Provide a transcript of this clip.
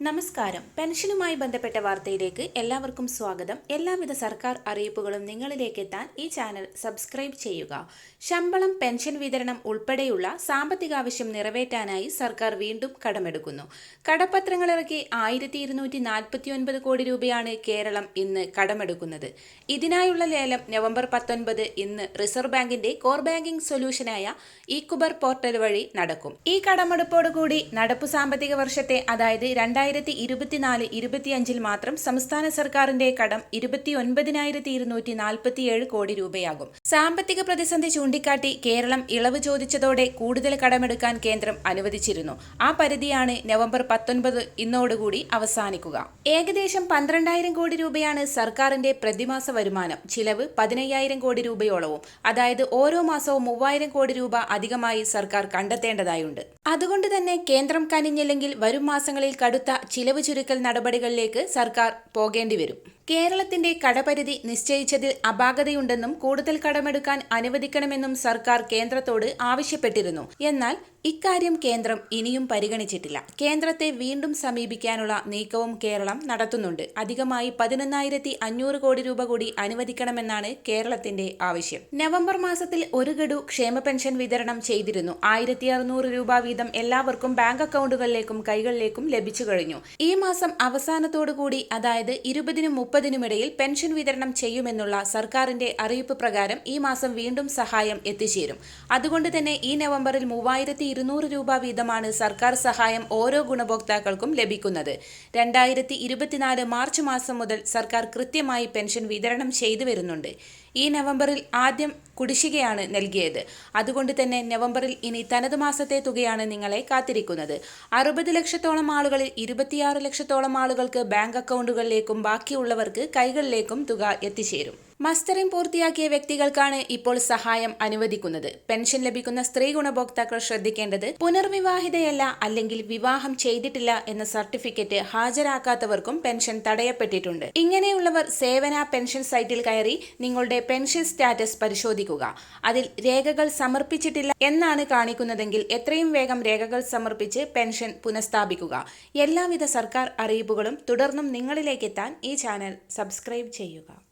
നമസ്കാരം. പെൻഷനുമായി ബന്ധപ്പെട്ട വാർത്തയിലേക്ക് എല്ലാവർക്കും സ്വാഗതം. എല്ലാവിധ സർക്കാർ അറിയിപ്പുകളും നിങ്ങളിലേക്ക് എത്താൻ ഈ ചാനൽ സബ്സ്ക്രൈബ് ചെയ്യുക. ശമ്പളം പെൻഷൻ വിതരണം ഉൾപ്പെടെയുള്ള സാമ്പത്തിക ആവശ്യം നിറവേറ്റാനായി സർക്കാർ വീണ്ടും കടമെടുക്കുന്നു. കടപ്പത്രങ്ങൾ ഇറക്കി ആയിരത്തി ഇരുന്നൂറ്റി നാൽപ്പത്തി ഒൻപത് കോടി രൂപയാണ് കേരളം ഇന്ന് കടമെടുക്കുന്നത്. ഇതിനായുള്ള ലേലം നവംബർ പത്തൊൻപത് ഇന്ന് റിസർവ് ബാങ്കിന്റെ കോർ ബാങ്കിംഗ് സൊല്യൂഷനായ ഇക്കുബർ പോർട്ടൽ വഴി നടക്കും. ഈ കടമെടുപ്പോടുകൂടി നടപ്പു സാമ്പത്തിക വർഷത്തെ അതായത് രണ്ടായിരത്തി ഇരുപത്തിനാല് ഇരുപത്തിയഞ്ചിൽ മാത്രം സംസ്ഥാന സർക്കാരിന്റെ കടം ഇരുപത്തി ഒൻപതിനായിരത്തി ഇരുന്നൂറ്റി നാൽപ്പത്തിയേഴ് കോടി രൂപയാകും. സാമ്പത്തിക പ്രതിസന്ധി ചൂണ്ടിക്കാട്ടി കേരളം ഇളവ് ചോദിച്ചതോടെ കൂടുതൽ കടമെടുക്കാൻ കേന്ദ്രം അനുവദിച്ചിരുന്നു. ആ പരിധിയാണ് നവംബർ പത്തൊൻപത് ഇന്നോടുകൂടി അവസാനിക്കുക. ഏകദേശം പന്ത്രണ്ടായിരം കോടി രൂപയാണ് സർക്കാരിന്റെ പ്രതിമാസ വരുമാനം. ചിലവ് പതിനയ്യായിരം കോടി രൂപയോളവും. അതായത് ഓരോ മാസവും മൂവായിരം കോടി രൂപ അധികമായി സർക്കാർ കണ്ടെത്തേണ്ടതായുണ്ട്. അതുകൊണ്ട് തന്നെ കേന്ദ്രം കനിഞ്ഞില്ലെങ്കിൽ വരും മാസങ്ങളിൽ കടുത്ത ചിലവ് ചുരുക്കൽ നടപടികളിലേക്ക് സർക്കാർ പോകേണ്ടി വരും കേരളത്തിന്റെ കടപരിധി നിശ്ചയിച്ചതിൽ അപാകതയുണ്ടെന്നും കൂടുതൽ കടമെടുക്കാൻ അനുവദിക്കണമെന്നും സർക്കാർ കേന്ദ്രത്തോട് ആവശ്യപ്പെട്ടിരുന്നു. എന്നാൽ ഇക്കാര്യം കേന്ദ്രം ഇനിയും പരിഗണിച്ചിട്ടില്ല. കേന്ദ്രത്തെ വീണ്ടും സമീപിക്കാനുള്ള നീക്കവും കേരളം നടത്തുന്നുണ്ട്. അധികമായി പതിനൊന്നായിരത്തി അഞ്ഞൂറ് കോടി രൂപ കൂടി അനുവദിക്കണമെന്നാണ് കേരളത്തിന്റെ ആവശ്യം. നവംബർ മാസത്തിൽ ഒരു ഗഡു ക്ഷേമ പെൻഷൻ വിതരണം ചെയ്തിരുന്നു. ആയിരത്തി അറുന്നൂറ് രൂപ വീതം എല്ലാവർക്കും ബാങ്ക് അക്കൗണ്ടുകളിലേക്കും കൈകളിലേക്കും ലഭിച്ചു കഴിഞ്ഞു. ഈ മാസം അവസാനത്തോടുകൂടി അതായത് ഇരുപതിനും മുപ്പതിനുമിടയിൽ പെൻഷൻ വിതരണം ചെയ്യുമെന്നുള്ള സർക്കാരിന്റെ അറിയിപ്പ് പ്രകാരം ഈ മാസം വീണ്ടും സഹായം എത്തിച്ചേരും. അതുകൊണ്ട് തന്നെ ഈ നവംബറിൽ മൂവായിരത്തി ഇരുന്നൂറ് രൂപ വീതമാണ് സർക്കാർ സഹായം ഓരോ ഗുണഭോക്താക്കൾക്കും ലഭിക്കുന്നത്. രണ്ടായിരത്തി മാർച്ച് മാസം മുതൽ സർക്കാർ കൃത്യമായി പെൻഷൻ വിതരണം ചെയ്തു വരുന്നുണ്ട് ഈ നവംബറിൽ ആദ്യം കുടിശ്ശികയാണ് നൽകിയത്. അതുകൊണ്ട് തന്നെ നവംബറിൽ ഇനി തനത് മാസത്തെ തുകയാണ് നിങ്ങളെ കാത്തിരിക്കുന്നത്. അറുപത് ലക്ഷത്തോളം ആളുകളിൽ ഇരുപത്തിയാറ് ലക്ഷത്തോളം ആളുകൾക്ക് ബാങ്ക് അക്കൗണ്ടുകളിലേക്കും ബാക്കിയുള്ളവർക്ക് കൈകളിലേക്കും തുക എത്തിച്ചേരും. മസ്റ്ററിംഗ് പൂർത്തിയാക്കിയ വ്യക്തികൾക്കാണ് ഇപ്പോൾ സഹായം അനുവദിക്കുന്നത്. പെൻഷൻ ലഭിക്കുന്ന സ്ത്രീ ഗുണഭോക്താക്കൾ ശ്രദ്ധിക്കേണ്ടത് പുനർവിവാഹിതയല്ല അല്ലെങ്കിൽ വിവാഹം ചെയ്തിട്ടില്ല എന്ന സർട്ടിഫിക്കറ്റ് ഹാജരാക്കാത്തവർക്കും പെൻഷൻ തടയപ്പെട്ടിട്ടുണ്ട്. ഇങ്ങനെയുള്ളവർ സേവന പെൻഷൻ സൈറ്റിൽ കയറി നിങ്ങളുടെ പെൻഷൻ സ്റ്റാറ്റസ് പരിശോധിക്കുക. അതിൽ രേഖകൾ സമർപ്പിച്ചിട്ടില്ല എന്നാണ് കാണിക്കുന്നതെങ്കിൽ എത്രയും വേഗം രേഖകൾ സമർപ്പിച്ച് പെൻഷൻ പുനഃസ്ഥാപിക്കുക. എല്ലാവിധ സർക്കാർ അറിയിപ്പുകളും തുടർന്നും നിങ്ങളിലേക്കെത്താൻ ഈ ചാനൽ സബ്സ്ക്രൈബ് ചെയ്യുക.